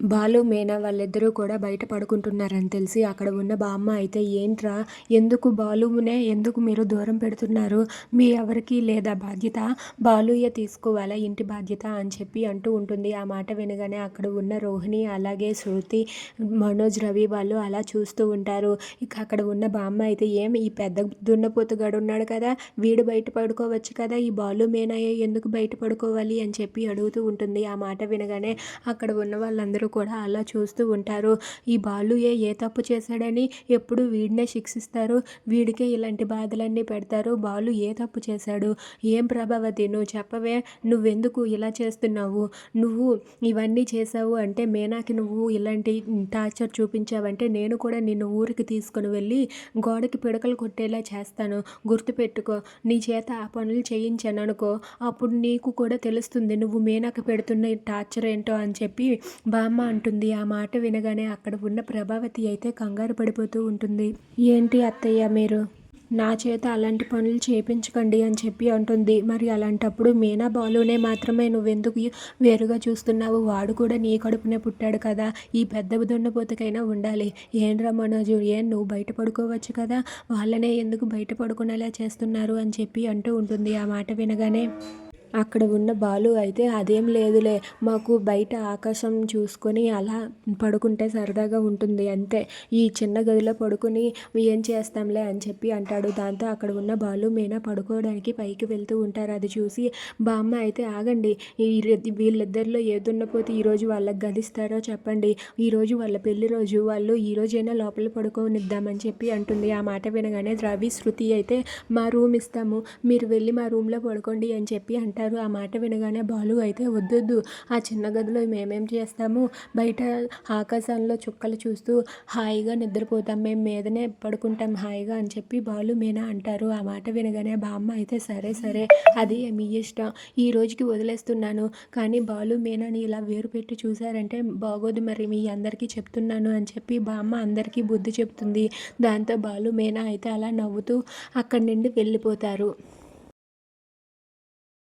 బాలు మీనా వాళ్ళిద్దరూ కూడా బయట పడుకుంటున్నారని తెలిసి అక్కడ ఉన్న బామ్మ అయితే ఏంట్రా? ఎందుకు బాలునే? ఎందుకు మీరు దూరం పెడుతున్నారు? మీ ఎవరికి లేదా బాధ్యత? బాలుయే తీసుకోవాలా? ఇంటి బాధ్యత? అని చెప్పి అంటూ ఉంటుంది. ఆ మాట వినగానే అక్కడ ఉన్న రోహిణి అలాగే శృతి మనోజ్ రవి వాళ్ళు అలా చూస్తూ ఉంటారు. ఇక అక్కడ ఉన్న బామ్మ అయితే ఏం? ఈ పెద్ద దున్నపోతుగాడు ఉన్నాడు కదా? వీడు బయట పడుకోవచ్చు కదా? ఈ బాలు మీనాయే ఎందుకు బయట పడుకోవాలి? అని చెప్పి అడుగుతూ ఉంటుంది. ఆ మాట వినగానే అక్కడ ఉన్న వాళ్ళందరూ కూడా అలా చూస్తూ ఉంటారు. ఈ బాలు ఏ ఏ తప్పు చేశాడని ఎప్పుడు వీడినే శిక్షిస్తారు. వీడికే ఇలాంటి బాధలన్నీ పెడతారు. బాలు ఏ తప్పు చేశాడు? ఏం ప్రభావతి? నువ్వు చెప్పవే. నువ్వెందుకు ఇలా చేస్తున్నావు? నువ్వు ఇవన్నీ చేసావు అంటే మేనాకి నువ్వు ఇలాంటి టార్చర్ చూపించావంటే నేను కూడా నిన్ను ఊరికి తీసుకొని వెళ్ళి గోడకి పిడకలు కొట్టేలా చేస్తాను. గుర్తుపెట్టుకో నీ చేత ఆ పనులు చేయించాను అనుకో అప్పుడు నీకు కూడా తెలుస్తుంది నువ్వు మేనాకి పెడుతున్న టార్చర్ ఏంటో అని చెప్పి బామ్మ అంటుంది. ఆ మాట వినగానే అక్కడ ఉన్న ప్రభావతి అయితే కంగారు పడిపోతూ ఉంటుంది. ఏంటి అత్తయ్య మీరు? నా చేత అలాంటి పనులు చేయించకండి అని చెప్పి అంటుంది. మరి అలాంటప్పుడు మీనా బాలునే మాత్రమే నువ్వెందుకు వేరుగా చూస్తున్నావు? వాడు కూడా నీ కడుపునే పుట్టాడు కదా. ఈ పెద్ద దున్నపోతకైనా ఉండాలి. ఏంట్రా మనోజు? ఏం నువ్వు బయట పడుకోవచ్చు కదా? వాళ్ళనే ఎందుకు బయట పడుకునేలా చేస్తున్నారు? అని చెప్పి అంటూ ఉంటుంది. ఆ మాట వినగానే అక్కడ ఉన్న బాలు అయితే అదేం లేదులే. మాకు బయట ఆకాశం చూసుకొని అలా పడుకుంటే సరదాగా ఉంటుంది. అంతే. ఈ చిన్న గదిలో పడుకుని ఏం చేస్తాంలే అని చెప్పి అంటాడు. దాంతో అక్కడ ఉన్న బాలు మీనా పడుకోవడానికి పైకి వెళ్తూ ఉంటారు. అది చూసి బామ్మ అయితే ఆగండి. ఈ వీళ్ళిద్దరిలో ఏదున్నపోతే ఈరోజు వాళ్ళకి గదిస్తారో చెప్పండి. ఈరోజు వాళ్ళ పెళ్ళి రోజు వాళ్ళు ఈ రోజైనా లోపల పడుకోనిద్దామని చెప్పి అంటుంది. ఆ మాట వినగానే రవి శృతి అయితే మా రూమ్ ఇస్తాము. మీరు వెళ్ళి మా రూమ్లో పడుకోండి అని చెప్పి అంటారు అంటారు ఆ మాట వినగానే బాలు అయితే వద్దొద్దు. ఆ చిన్న గదిలో మేమేం చేస్తాము? బయట ఆకాశంలో చుక్కలు చూస్తూ హాయిగా నిద్రపోతాం. మేము మీదనే పడుకుంటాం హాయిగా అని చెప్పి బాలు మీనా అంటారు. ఆ మాట వినగానే బామ్మ అయితే సరే సరే. అది మీ ఇష్టం. ఈ రోజుకి వదిలేస్తున్నాను. కానీ బాలు మీనాని ఇలా వేరు పెట్టి చూసారంటే బాగోదు మరి. మీ అందరికీ చెప్తున్నాను అని చెప్పి బామ్మ అందరికీ బుద్ధి చెప్తుంది. దాంతో బాలు మీనా అయితే అలా నవ్వుతూ అక్కడి నుండి వెళ్ళిపోతారు.